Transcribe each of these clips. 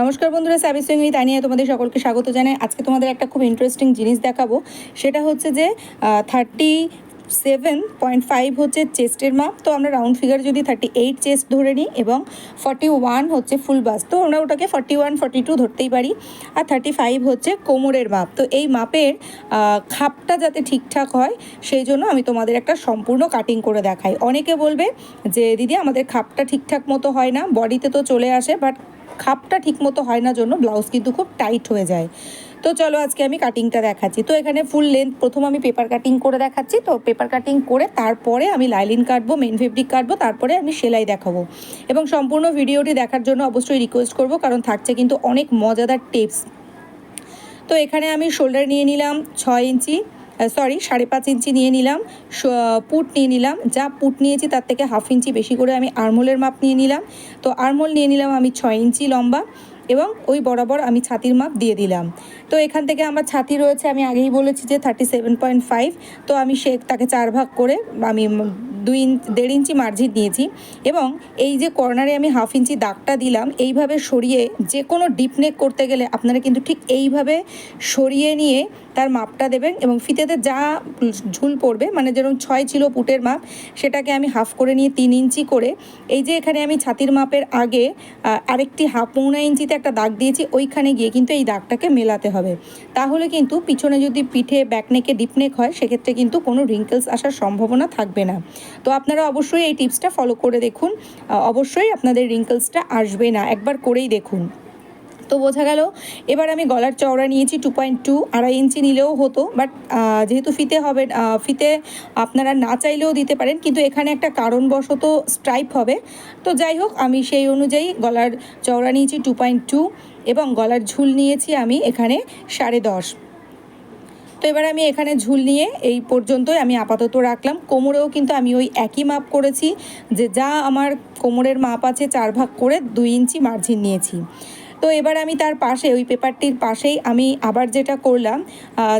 নমস্কার বন্ধুরা service swing তাই নিয়ে তোমাদের সকলকে স্বাগত জানাই। আজকে তোমাদের একটা খুব ইন্টারেস্টিং জিনিস দেখাবো। সেটা হচ্ছে যে থার্টি সেভেন পয়েন্ট ফাইভ হচ্ছে চেস্টের মাপ। তো আমরা রাউন্ড ফিগার যদি থার্টি এইট চেস্ট ধরে নিই এবং ফর্টি ওয়ান হচ্ছে ফুল বাস তো আমরা ওটাকে ফর্টি ওয়ান ফর্টি টু ধরতেই পারি। আর থার্টি ফাইভ হচ্ছে কোমরের মাপ। তো এই মাপের খাপটা যাতে ঠিকঠাক হয়, সেই জন্য আমি তোমাদের একটা সম্পূর্ণ কাটিং করে দেখাই। অনেকে বলবে যে, দিদি, আমাদের খাপটা ঠিকঠাক মতো হয় না বডিতে তো চলে আসে বাট খাপটা ঠিকমতো হয় না জন্য ব্লাউজ কিন্তু খুব টাইট হয়ে যায়। তো চলো আজকে আমি কাটিংটা দেখাচ্ছি। তো এখানে ফুল লেন্থ প্রথম আমি পেপার কাটিং করে দেখাচ্ছি। তো পেপার কাটিং করে তারপরে আমি লাইলিন কাটবো মেন ফেব্রিক কাটবো, তারপরে আমি সেলাই দেখাবো। এবং সম্পূর্ণ ভিডিওটি দেখার জন্য অবশ্যই রিকোয়েস্ট করব, কারণ থাকছে কিন্তু অনেক মজাদার টিপস তো এখানে আমি শোল্ডার নিয়ে নিলাম ছয় ইঞ্চি সরি সাড়ে পাঁচ ইঞ্চি নিয়ে নিলাম পুট নিয়ে নিলাম। যা পুট নিয়েছি তার থেকে হাফ ইঞ্চি বেশি করে আমি আরমোলের মাপ নিয়ে নিলাম। তো আরমোল নিয়ে নিলাম আমি ছয় ইঞ্চি লম্বা। এবং ওই বরাবর আমি ছাতির মাপ দিয়ে দিলাম। তো এখান থেকে আমার ছাতি রয়েছে, আমি আগেই বলেছি যে থার্টি সেভেন পয়েন্ট ফাইভ তো আমি সে তাকে চার ভাগ করে আমি দুই ইঞ্চ দেড় ইঞ্চি মার্জিন নিয়েছি এবং এই যে কর্নারে আমি হাফ ইঞ্চি দাগটা দিলাম, এইভাবে সরিয়ে যে কোনো ডিপ নেক করতে গেলে আপনারা কিন্তু ঠিক এইভাবে সরিয়ে নিয়ে তার মাপটা দেবেন এবং ফিতেতে যা ঝুল পড়বে মানে যেরকম ছয় ছিল পুটের মাপ, সেটাকে আমি হাফ করে নিয়ে তিন ইঞ্চি করে, এই যে এখানে আমি ছাতির মাপের আগে আরেকটি হাফ পৌনা ইঞ্চিতে একটা দাগ দিয়েছি, ওইখানে গিয়ে কিন্তু এই দাগটাকে মেলাতে হবে। তাহলে কিন্তু পিছনে যদি পিঠে ব্যাকনেকে ডিপনেক হয়, সেক্ষেত্রে কিন্তু কোনো রিঙ্কেলস আসার সম্ভাবনা থাকবে না। তো আপনারা অবশ্যই এই টিপসটা ফলো করে দেখুন। অবশ্যই আপনাদের রিঙ্কেলসটা আসবে না, একবার করেই দেখুন। তো বোঝা গেল। এবার আমি গলার চওড়া নিয়েছি টু পয়েন্ট টু আড়াই ইঞ্চি নিলেও হতো বাট যেহেতু ফিতে হবে ফিতে আপনারা না চাইলেও দিতে পারেন, কিন্তু এখানে একটা কারণবশত স্ট্রাইপ হবে। তো যাই হোক, আমি সেই অনুযায়ী গলার চওড়া নিয়েছি টু পয়েন্ট টু এবং গলার ঝুল নিয়েছি আমি এখানে সাড়ে দশ। তো এবার আমি এখানে ঝুল নিয়ে এই পর্যন্তই আমি আপাতত রাখলাম। কোমরেও কিন্তু আমি ওই একই মাপ করেছি, যে যা আমার কোমরের মাপ আছে চার ভাগ করে দুই ইঞ্চি মার্জিন নিয়েছি। তো এবার আমি তার পাশে, ওই পেপারটির পাশেই আমি আবার যেটা করলাম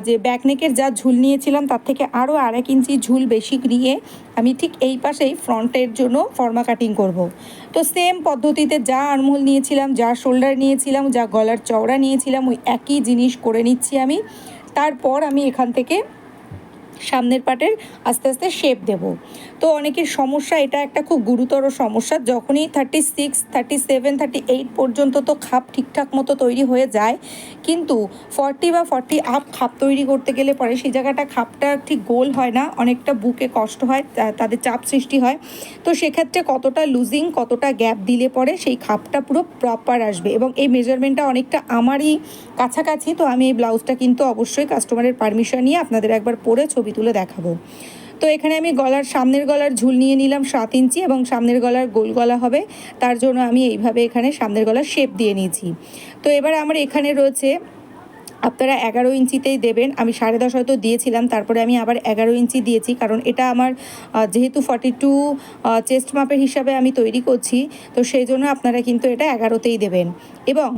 যে ব্যাকনেকের যা ঝুল নিয়েছিলাম, তার থেকে আরও আর এক ইঞ্চি ঝুল বেশি নিয়ে আমি ঠিক এই পাশেই ফ্রন্টের জন্য ফর্মা কাটিং করব। তো সেম পদ্ধতিতে যা আরমোল নিয়েছিলাম, যা শোল্ডার নিয়েছিলাম, যা গলার চওড়া নিয়েছিলাম, ওই একই জিনিস করে নিচ্ছি আমি তারপর আমি এখান থেকে সামনের পাটের আস্তে আস্তে শেপ দেব তো অনেকের সমস্যা, এটা একটা খুব গুরুতর সমস্যা। যখনই thirty six thirty seven thirty eight পর্যন্ত তো খাপ ঠিকঠাক মতো তৈরি হয়ে যায়, কিন্তু ফর্টি বা ফর্টি আপ খাপ তৈরি করতে গেলে পরে সেই জায়গাটা খাপটা ঠিক গোল হয় না, অনেকটা বুকে কষ্ট হয় তাদের চাপ সৃষ্টি হয়। তো সেক্ষেত্রে কতটা লুজিং কতটা গ্যাপ দিলে পরে সেই খাপটা পুরো প্রপার আসবে। এবং এই মেজারমেন্টটা অনেকটা আমারই কাছাকাছি, তো আমি এই ব্লাউজটা কিন্তু অবশ্যই কাস্টমারের পারমিশন নিয়ে আপনাদের একবার পরে ছবি তুলে দেখাবো। তো এখানে আমি গলার সামনের গলার ঝুল নিয়ে নিলাম সাত ইঞ্চি এবং সামনের গলার গোল গলা হবে। তার জন্য আমি এইভাবে এখানে সামনের গলার শেপ দিয়ে নিয়েছি। তো এবার আমার এখানে রয়েছে, আপনারা এগারো ইঞ্চিতেই দেবেন। আমি সাড়ে দশ হয়তো দিয়েছিলাম, তারপরে আমি আবার এগারো ইঞ্চি দিয়েছি, কারণ এটা আমার যেহেতু ফর্টি টু চেস্ট মাপের হিসাবে আমি তৈরি করছি, তো সেই জন্য আপনারা কিন্তু এটা এগারোতেই দেবেন। এবং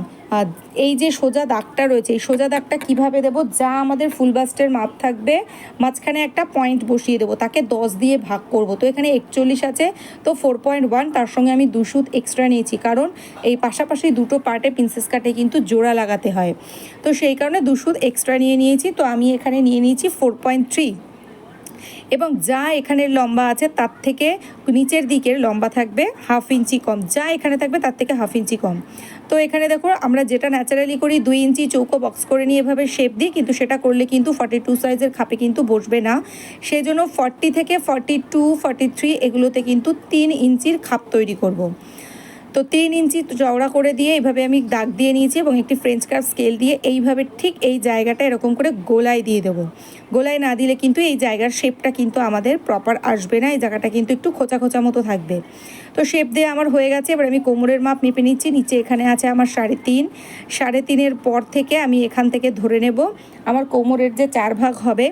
এই যে সোজা দাগটা রয়েছে, এই সোজা দাগটা কীভাবে দেব? যা আমাদের ফুল বাস্টের মাপ থাকবে, মাঝখানে একটা পয়েন্ট বসিয়ে দেবো। তাকে দশ দিয়ে ভাগ করব। তো এখানে একচল্লিশ আছে, তো ফোর পয়েন্ট ওয়ান তার সঙ্গে আমি দুশুত এক্সট্রা নিয়েছি। কারণ এই পাশাপাশি দুটো পার্টে প্রিন্সেস কাটে কিন্তু জোড়া লাগাতে হয়। তো সেই কারণে দুশুত এক্সট্রা নিয়ে নিয়েছি। তো আমি এখানে নিয়ে নিয়েছি ফোর পয়েন্ট থ্রি এবং যা এখানের লম্বা আছে তার থেকে নিচের দিকের লম্বা থাকবে হাফ ইঞ্চি কম। যা এখানে থাকবে তার থেকে হাফ ইঞ্চি কম। তো এখানে দেখো আমরা যেটা ন্যাচারালি করি, দুই ইঞ্চি চৌকো বক্স করে নিয়ে এভাবে শেপ দিই, কিন্তু সেটা করলে কিন্তু ফর্টি টু সাইজের খাপে কিন্তু বসবে না। সেই জন্য ফর্টি থেকে ফর্টি টু ফর্টি থ্রি এগুলোতে কিন্তু তিন ইঞ্চির খাপ তৈরি করব। তো তিন ইঞ্চি চওড়া করে দিয়ে এইভাবে আমি দাগ দিয়ে নিয়েছি এবং একটি ফ্রেঞ্চ কার্ভ স্কেল দিয়ে এইভাবে ঠিক এই জায়গাটা এরকম করে গোলায় দিয়ে দেবো। গোলায় না দিলে কিন্তু এই জায়গার শেপটা কিন্তু আমাদের প্রপার আসবে না, এই জায়গাটা কিন্তু একটু খোঁচা খোঁচা মতো থাকবে। তো শেপ দিয়ে আমার হয়ে গেছে, এবার আমি কোমরের মাপ মেপে নিচ্ছি, নিচে এখানে আছে আমার সাড়ে তিন। সাড়ে তিনের পর থেকে আমি এখান থেকে ধরে নেব, আমার কোমরের যে চার ভাগ হবে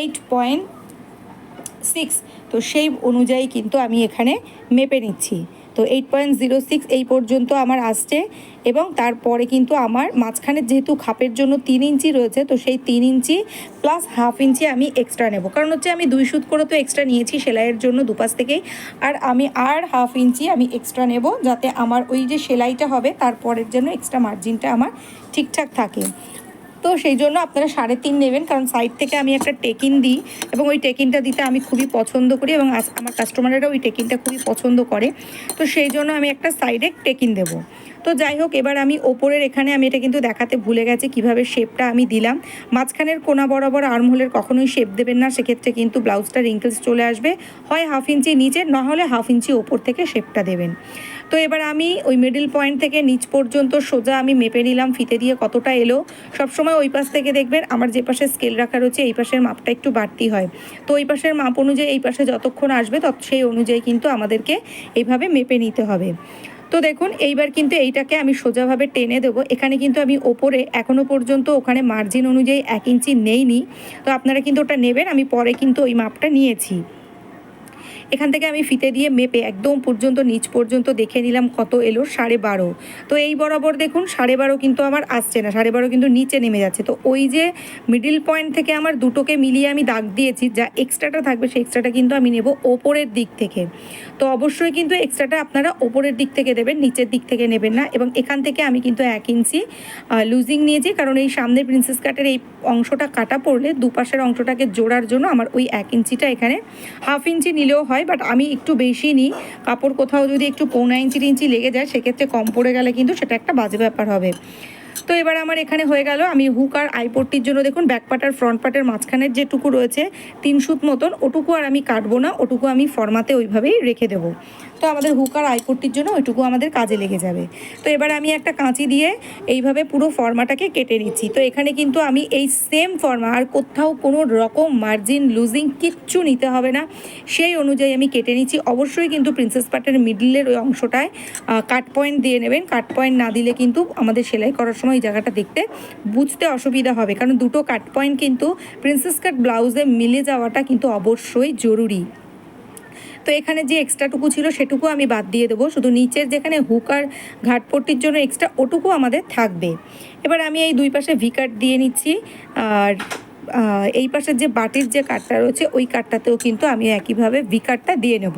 এইট পয়েন্ট সিক্স তো সেই অনুযায়ী কিন্তু আমি এখানে মেপে নিচ্ছি। তো এইট পয়েন্ট জিরো সিক্স এই পর্যন্ত আমার আসছে এবং তারপরে কিন্তু আমার মাঝখানে যেহেতু খাপের জন্য তিন ইঞ্চি রয়েছে, তো সেই তিন ইঞ্চি প্লাস হাফ ইঞ্চি আমি এক্সট্রা নেব। কারণ হচ্ছে আমি দুই সুত করে তো এক্সট্রা নিয়েছি সেলাইয়ের জন্য দুপাশ থেকেই। আর আমি আর হাফ ইঞ্চি আমি এক্সট্রা নেব যাতে আমার ওই যে সেলাইটা হবে, তারপরের জন্য এক্সট্রা মার্জিনটা আমার ঠিকঠাক থাকে। তো সেই জন্য আপনারা সাড়ে তিন নেবেন, কারণ সাইড থেকে আমি একটা টেকিন দিই এবং ওই টেকিনটা দিতে আমি খুবই পছন্দ করি এবং আমার কাস্টমারেরা ওই টেকিনটা খুবই পছন্দ করে। তো সেই জন্য আমি একটা সাইডে টেকিন দেবো। তো যাই হোক, এবার আমি ওপরের এখানে আমি এটা কিন্তু দেখাতে ভুলে গেছি কীভাবে শেপটা আমি দিলাম। মাঝখানের কোনা বরাবর আর্মহোলের কখনোই শেপ দেবেন না, সেক্ষেত্রে কিন্তু ব্লাউজটা রিঙ্কেলস চলে আসবে। হয় হাফ ইঞ্চি নিচে, না হলে হাফ ইঞ্চি ওপর থেকে শেপটা দেবেন। তো এবার আমি ওই মিডল পয়েন্ট থেকে নিচ পর্যন্ত সোজা আমি মেপে নিলাম, ফিতে দিয়ে কতটা এলো। সবসময় ওই পাশ থেকে দেখবেন আমার যে পাশে স্কেল রাখা রয়েছে, এই পাশের মাপটা একটু বাড়তি হয়। তো ওই পাশের মাপ অনুযায়ী এই পাশে যতক্ষণ আসবে, তত সেই অনুযায়ী কিন্তু আমাদেরকে এইভাবে মেপে নিতে হবে। তো দেখুন, এইবার কিন্তু এইটাকে আমি সোজাভাবে টেনে দেবো। এখানে কিন্তু আমি ওপরে এখনও পর্যন্ত ওখানে মার্জিন অনুযায়ী এক ইঞ্চি নেইনি। তো আপনারা কিন্তু ওটা নেবেন, আমি পরে কিন্তু ওই মাপটা নিয়েছি। এখান থেকে আমি ফিতে দিয়ে মেপে একদম পর্যন্ত, নিচ পর্যন্ত দেখে নিলাম কত এলো সাড়ে বারো। তো এই বরাবর দেখুন, সাড়ে বারো কিন্তু আমার আসছে না, সাড়ে বারো কিন্তু নিচে নেমে যাচ্ছে। তো ওই যে মিডিল পয়েন্ট থেকে আমার দুটোকে মিলিয়ে আমি দাগ দিয়েছি, যা এক্সট্রাটা থাকবে সেই এক্সট্রাটা কিন্তু আমি নেব ওপরের দিক থেকে। তো অবশ্যই কিন্তু এক্সট্রাটা আপনারা ওপরের দিক থেকে দেবেন, নিচের দিক থেকে নেবেন না এবং এখান থেকে আমি কিন্তু এক ইঞ্চি লুজিং নিয়েছি, কারণ এই সামনের প্রিন্সেস কাটের এই অংশটা কাটা পড়লে দুপাশের অংশটাকে জোড়ার জন্য আমার ওই এক ইঞ্চিটা এখানে হাফ ইঞ্চি নিলেও হয়। বাট আমি একটু বেশি নিই। কাপড় কোথাও যদি একটু পৌনা ইঞ্চি ইঞ্চি লেগে যায়, সেক্ষেত্রে কম পড়ে গেলে কিন্তু সেটা একটা বাজে ব্যাপার হবে। তো এবার আমার এখানে হয়ে গেল। আমি হুক আর আইপট্টির জন্য দেখুন ব্যাক পার্ট আর ফ্রন্ট পার্টের মাঝখানের যেটুকু রয়েছে, তিন সুত মতন, ওটুকু আর আমি কাটবো না, ওটুকু আমি ফর্মাতে ওইভাবেই রেখে দেবো। তো আমাদের হুক আর আইপট্টির জন্য ওইটুকু আমাদের কাজে লেগে যাবে। তো এবার আমি একটা কাঁচি দিয়ে এইভাবে পুরো ফর্মাটাকে কেটে নিচ্ছি। তো এখানে কিন্তু আমি এই সেম ফর্মা আর কোথাও কোনো রকম মার্জিন লুজিং কিচ্ছু নিতে হবে না। সেই অনুযায়ী আমি কেটে নিচ্ছি। অবশ্যই কিন্তু প্রিন্সেস পার্টের মিডলের ওই অংশটায় কাট পয়েন্ট দিয়ে নেবেন। কাট পয়েন্ট না দিলে কিন্তু আমাদের সেলাই করার সময় ওই জায়গাটা দেখতে বুঝতে অসুবিধা হবে। কারণ দুটো কাট পয়েন্ট কিন্তু প্রিন্সেস কাট ব্লাউজে মিলে যাওয়াটা কিন্তু অবশ্যই জরুরি। তো এখানে যে এক্সট্রাটুকু ছিল সেটুকু আমি বাদ দিয়ে দেবো। শুধু নিচের যেখানে হুক আর ঘাটপট্টির জন্য এক্সট্রা ওটুকু আমাদের থাকবে। এবার আমি এই দুই পাশে ভি কাট দিয়ে নিচ্ছি। আর এই পাশের যে বাটির যে কাটটা রয়েছে, ওই কাটটাতেও কিন্তু আমি একইভাবে ভি কাটটা দিয়ে নেব।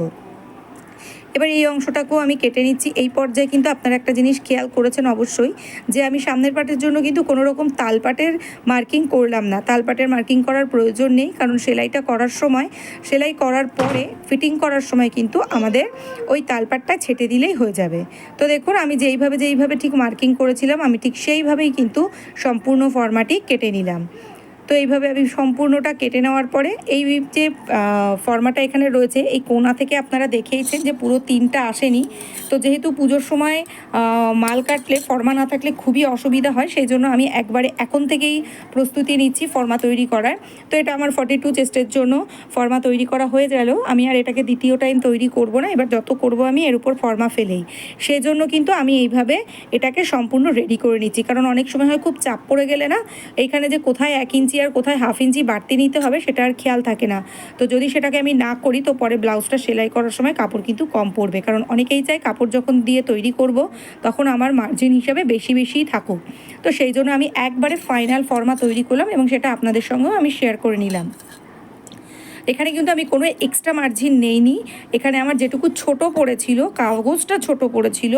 এবার এই অংশটাকেও আমি কেটে নিচ্ছি। এই পর্যায়ে কিন্তু আপনারা একটা জিনিস খেয়াল করেছেন অবশ্যই, যে আমি সামনের পাটের জন্য কিন্তু কোনো রকম তালপাটের মার্কিং করলাম না। তালপাটের মার্কিং করার প্রয়োজন নেই, কারণ সেলাইটা করার সময়, সেলাই করার পরে, ফিটিং করার সময় কিন্তু আমাদের ওই তালপাটটা ছেটে দিলেই হয়ে যাবে। তো দেখুন, আমি যেইভাবে যেইভাবে ঠিক মার্কিং করেছিলাম, আমি ঠিক সেইভাবেই কিন্তু সম্পূর্ণ ফর্মাটি কেটে নিলাম। তো এইভাবে আমি সম্পূর্ণটা কেটে নেওয়ার পরে এই যে ফর্মাটা এখানে রয়েছে, এই কোনা থেকে আপনারা দেখেইছেন যে পুরো তিনটা আসেনি। তো যেহেতু পুজোর সময় মাল কাটলে ফর্মা না থাকলে খুবই অসুবিধা হয়, সেই জন্য আমি একবারে এখন থেকেই প্রস্তুতি নিচ্ছি ফর্মা তৈরি করার। তো এটা আমার ফর্টি টু চেস্টের জন্য ফর্মা তৈরি করা হয়ে গেল। আমি আর এটাকে দ্বিতীয় টাইম তৈরি করব না, এবার যত করব আমি এর উপর ফর্মা ফেলেই। সেই জন্য কিন্তু আমি এইভাবে এটাকে সম্পূর্ণ রেডি করে নিচ্ছি। কারণ অনেক সময় হয় খুব চাপ পড়ে গেলে না, এইখানে যে কোথায় এক ইঞ্চি আর কোথায় হাফ ইঞ্চি বাড়তি নিতে হবে সেটা আর খেয়াল থাকে না। তো যদি সেটাকে আমি না করি, তো পরে ব্লাউজটা সেলাই করার সময় কাপড় কিন্তু কম পড়বে। কারণ অনেকেই চায় কাপড় যখন দিয়ে তৈরি করব, তখন আমার মার্জিন হিসাবে বেশি বেশিই থাকুক। তো সেই জন্য আমি একবারে ফাইনাল ফর্মা তৈরি করলাম এবং সেটা আপনাদের সঙ্গেও আমি শেয়ার করে নিলাম। এখানে কিন্তু আমি কোনো এক্সট্রা মার্জিন নেইনি। এখানে আমার যেটুকু ছোট পড়েছিল, কাগজটা ছোট পড়েছিল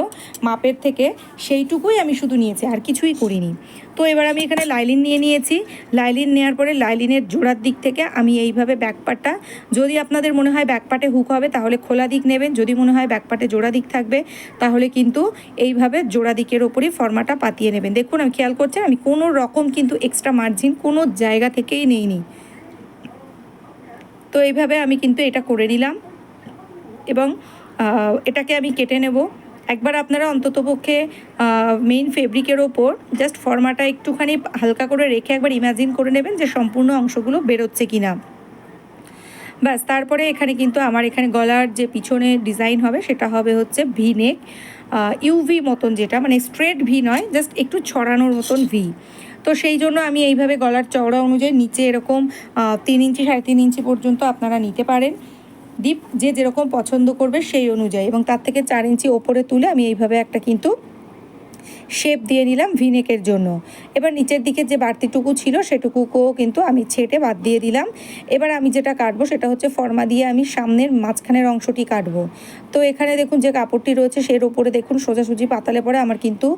মাপের থেকে, সেইটুকুই আমি শুধু নিয়েছি, আর কিছুই করিনি। তো এবার আমি এখানে লাইলিন নিয়ে নিয়েছি। লাইলিন নেওয়ার পরে লাইলিনের জোড়ার দিক থেকে আমি এইভাবে ব্যাকপাটটা যদি আপনাদের মনে হয় ব্যাকপাটে হুক হবে, তাহলে খোলা দিক নেবেন। যদি মনে হয় ব্যাকপাটে জোড়া দিক থাকবে, তাহলে কিন্তু এইভাবে জোড়া দিকের ওপরই ফর্মাটা পাতিয়ে নেবেন। দেখুন, আমি খেয়াল করছেন, আমি কোনো রকম কিন্তু এক্সট্রা মার্জিন কোনো জায়গা থেকেই নেইনি। তো এইভাবে আমি কিন্তু এটা করে নিলাম এবং এটাকে আমি কেটে নেব। একবার আপনারা অন্ততপক্ষে মেইন ফেব্রিকের ওপর জাস্ট ফর্মাটা একটুখানি হালকা করে রেখে একবার ইমাজিন করে নেবেন যে সম্পূর্ণ অংশগুলো বেরোচ্ছে কি না ব্যাস, তারপরে এখানে কিন্তু আমার এখানে গলার যে পিছনে ডিজাইন হবে সেটা হবে হচ্ছে ভি নেক ইউভি মতন যেটা মানে স্ট্রেট ভি নয় জাস্ট একটু ছড়ানোর মতন ভি তো সেই জন্য আমি এইভাবে গলার চওড়া অনুযায়ী নিচে এরকম তিন ইঞ্চি সাড়ে তিন ইঞ্চি পর্যন্ত আপনারা নিতে পারেন। ডিপ যে যেরকম পছন্দ করবে সেই অনুযায়ী। এবং তার থেকে চার ইঞ্চি ওপরে তুলে আমি এইভাবে একটা কিন্তু শেপ দিয়ে নিলাম ভিনেকের জন্য। এবার নিচের দিকে যে বাড়তিটুকু ছিল সেটুকুকেও কিন্তু আমি ছেটে বাদ দিয়ে দিলাম। এবার আমি যেটা কাটবো সেটা হচ্ছে ফর্মা দিয়ে আমি সামনের মাঝখানের অংশটি কাটবো। তো এখানে দেখুন যে কাপড়টি রয়েছে সের ওপরে দেখুন সোজাসুজি পাতালে পরে আমার কিন্তু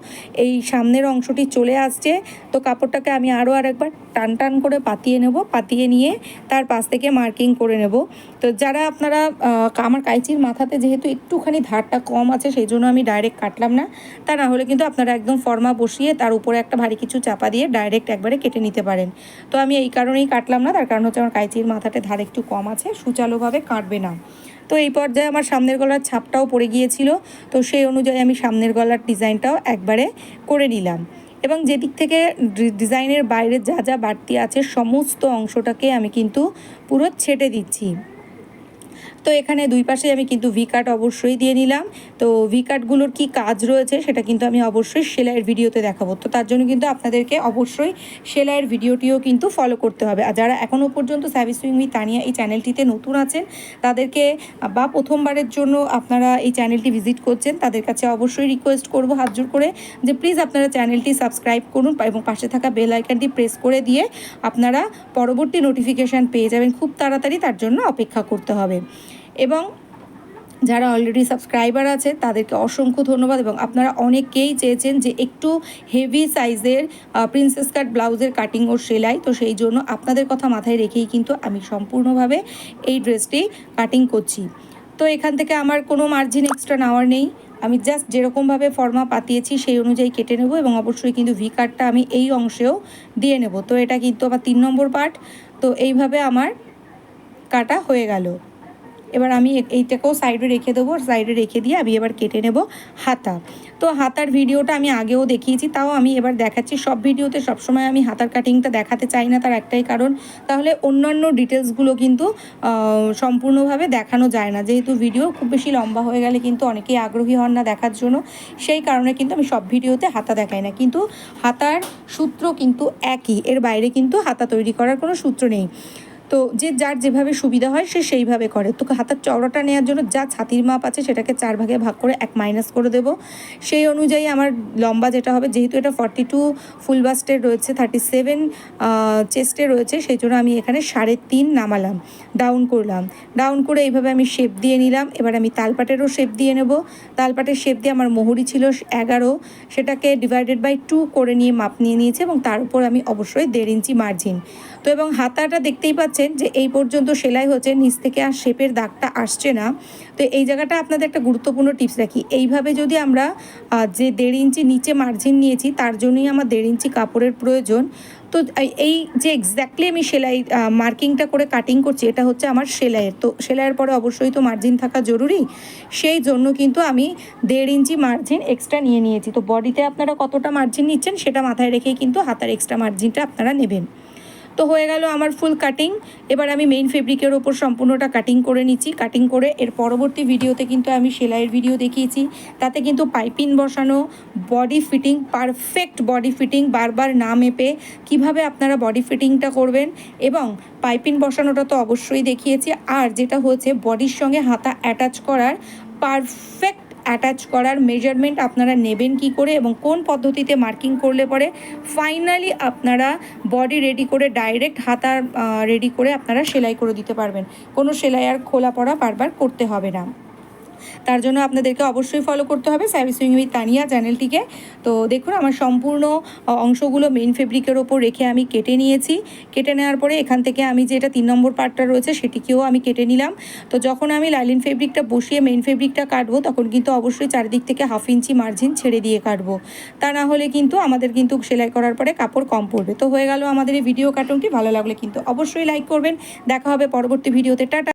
এই সামনের অংশটি চলে আসছে। তো কাপড়টাকে আমি আরও আরেকবার টান টান করে পাতিয়ে নেব, পাতিয়ে নিয়ে তার পাশ থেকে মার্কিং করে নেব। তো যারা আপনারা আমার কাইচির মাথাতে যেহেতু একটুখানি ধারটা কম আছে সেই জন্য আমি ডাইরেক্ট কাটলাম না। তা না হলে কিন্তু আপনারা একদম ফর্মা বসিয়ে তার উপরে একটা ভারী কিছু চাপা দিয়ে ডাইরেক্ট একবারে কেটে নিতে পারেন। তো আমি এই কারণেই কাটলাম না, তার কারণ হচ্ছে আমার কাইচির মাথাটা ধার একটু কম আছে, সুচালোভাবে কাটবে না। তো এই পর্যায়ে আমার সামনের গলার ছাপটাও পড়ে গিয়েছিল, তো সেই অনুযায়ী আমি সামনের গলার ডিজাইনটাও একবারে করে নিলাম। এবং যেদিক থেকে ডিজাইনের বাইরে যা যা বাড়তি আছে, সমস্ত অংশটাকে আমি কিন্তু পুরো ছেটে দিচ্ছি। তো এখানে দুই পাশে আমি কিন্তু ভি কাট অবশ্যই দিয়ে নিলাম। তো ভি কাটগুলোর কী কাজ রয়েছে সেটা কিন্তু আমি অবশ্যই সেলাইয়ের ভিডিওতে দেখাবো। তো তার জন্য কিন্তু আপনাদেরকে অবশ্যই সেলাইয়ের ভিডিওটিও কিন্তু ফলো করতে হবে। আর যারা এখনও পর্যন্ত সার্ভিস সুইং উইথ তানিয়া এই চ্যানেলটিতে নতুন আছেন, তাদেরকে বা প্রথমবারের জন্য আপনারা এই চ্যানেলটি ভিজিট করছেন, তাদের কাছে অবশ্যই রিকোয়েস্ট করব হাত জোর করে যে প্লিজ আপনারা চ্যানেলটি সাবস্ক্রাইব করুন এবং পাশে থাকা বেল আইকনটি প্রেস করে দিয়ে আপনারা পরবর্তী নোটিফিকেশান পেয়ে যাবেন। খুব তাড়াতাড়ি তার জন্য অপেক্ষা করতে হবে। এবং যারা অলরেডি সাবস্ক্রাইবার আছে, তাদেরকে অসংখ্য ধন্যবাদ এবং আপনারা অনেকেই চেয়েছেন যে একটু হেভি সাইজের প্রিন্সেস কাট ব্লাউজের কাটিং ও সেলাই। তো সেই জন্য আপনাদের কথা মাথায় রেখেই কিন্তু আমি সম্পূর্ণভাবে এই ড্রেসটি কাটিং করছি। তো এখান থেকে আমার কোনো মার্জিন এক্সট্রা নেওয়ার নেই। আমি জাস্ট যেরকমভাবে ফর্মা পাতিয়েছি, সেই অনুযায়ী কেটে নেব এবং অবশ্যই কিন্তু ভি কাটটা আমি এই অংশেও দিয়ে নেব। তো এটা কিন্তু আমার তিন নম্বর পার্ট তো এইভাবে আমার কাটা হয়ে গেল। এবার আমি এইটাকেও সাইডে রেখে দেবো সাইডে রেখে দিয়ে আমি এবার কেটে নেব হাতা। তো হাতার ভিডিওটা আমি আগেও দেখিয়েছি, তাও আমি এবার দেখাচ্ছি। সব ভিডিওতে সবসময় আমি হাতার কাটিংটা দেখাতে চাই না, তার একটাই কারণ, তাহলে অন্যান্য ডিটেলসগুলো কিন্তু সম্পূর্ণভাবে দেখানো যায় না। যেহেতু ভিডিও খুব বেশি লম্বা হয়ে গেলে কিন্তু অনেকেই আগ্রহী হন না দেখার জন্য, সেই কারণে কিন্তু আমি সব ভিডিওতে হাতা দেখাই না। কিন্তু হাতার সূত্র কিন্তু একই, এর বাইরে কিন্তু হাতা তৈরি করার কোনো সূত্র নেই। তো যে যার যেভাবে সুবিধা হয় সে সেইভাবে করে। তো হাতার চওড়াটা নেওয়ার জন্য যা ছাতির মাপ আছে সেটাকে চার ভাগে ভাগ করে এক মাইনাস করে দেব। সেই অনুযায়ী আমার লম্বা যেটা হবে, যেহেতু এটা ফর্টি টু ফুল বাস্টের রয়েছে থার্টি সেভেন চেস্টে রয়েছে, সেই জন্য আমি এখানে সাড়ে তিন নামালাম ডাউন করলাম। ডাউন করে এইভাবে আমি শেপ দিয়ে নিলাম, এবার আমি তালপাটেরও শেপ দিয়ে নেব। তালপাটের শেপ দিয়ে আমার মোহরি ছিল এগারো, সেটাকে ডিভাইডেড বাই টু করে নিয়ে মাপ নিয়ে নিয়েছে এবং তার উপর আমি অবশ্যই দেড় ইঞ্চি মার্জিন তো এবং হাতাটা দেখতেই পাচ্ছেন যে এই পর্যন্ত সেলাই হচ্ছে, নিচ থেকে আর শেপের দাগটা আসছে না। তো এই জায়গাটা আপনাদের একটা গুরুত্বপূর্ণ টিপস রাখি। এইভাবে যদি আমরা যে দেড় ইঞ্চি নিচে মার্জিন নিয়েছি, তার জন্যই আমার দেড় ইঞ্চি কাপড়ের প্রয়োজন। তো এই- যে এক্স্যাক্টলি আমি সেলাই মার্কিংটা করে কাটিং করছি, এটা হচ্ছে আমার সেলাইয়ের। তো সেলাইয়ের পরে অবশ্যই তো মার্জিন থাকা জরুরি। সেই জন্য কিন্তু আমি দেড় ইঞ্চি মার্জিন এক্সট্রা নিয়ে নিয়েছি। তো বডিতে আপনারা কতটা মার্জিন নিচ্ছেন, সেটা মাথায় রেখেই কিন্তু হাতার এক্সট্রা মার্জিনটা আপনারা নেবেন। তো হয়ে গেল আমার ফুল কাটিং এবার আমি মেইন ফেব্রিকের ওপর সম্পূর্ণটা কাটিং করে নিচ্ছি। কাটিং করে এর পরবর্তী ভিডিওতে কিন্তু আমি সেলাইয়ের ভিডিও দেখিয়েছি। তাতে কিন্তু পাইপিন বসানো body fitting perfect body fitting বারবার না মেপে কীভাবে আপনারা বডি ফিটিংটা করবেন এবং পাইপিন বসানোটা তো অবশ্যই দেখিয়েছি। আর যেটা হচ্ছে বডির সঙ্গে হাতা অ্যাটাচ করার পারফেক্ট অ্যাটাচ করার মেজারমেন্ট আপনারা নেবেন কি করে এবং কোন পদ্ধতিতে মার্কিং করলে পরে ফাইনালি আপনারা বডি রেডি করে ডাইরেক্ট হাতা রেডি করে আপনারা সেলাই করে দিতে পারবেন। কোনো সেলাই আর খোলা পড়া বারবার করতে হবে না। তার জন্য আপনাদেরকে অবশ্যই ফলো করতে হবে সার্ভিসিং উইথ তানিয়া চ্যানেলটিকে। তো দেখুন, আমার সম্পূর্ণ অংশগুলো মেইন ফেব্রিকের ওপর রেখে আমি কেটে নিয়েছি। কেটে নেওয়ার পরে এখান থেকে আমি যেটা তিন নম্বর পার্টটা রয়েছে, সেটিকেও আমি কেটে নিলাম। তো যখন আমি লাইলিন ফেব্রিকটা বসিয়ে মেইন ফেব্রিকটা কাটবো, তখন কিন্তু অবশ্যই চারিদিক থেকে হাফ ইঞ্চি মার্জিন ছেড়ে দিয়ে কাটবো। তা না হলে কিন্তু আমাদের কিন্তু সেলাই করার পরে কাপড় কম পড়বে। তো হয়ে গেল আমাদের এই ভিডিও কার্টুনটি ভালো লাগলে কিন্তু অবশ্যই লাইক করবেন। দেখা হবে পরবর্তী ভিডিওতে টাটা।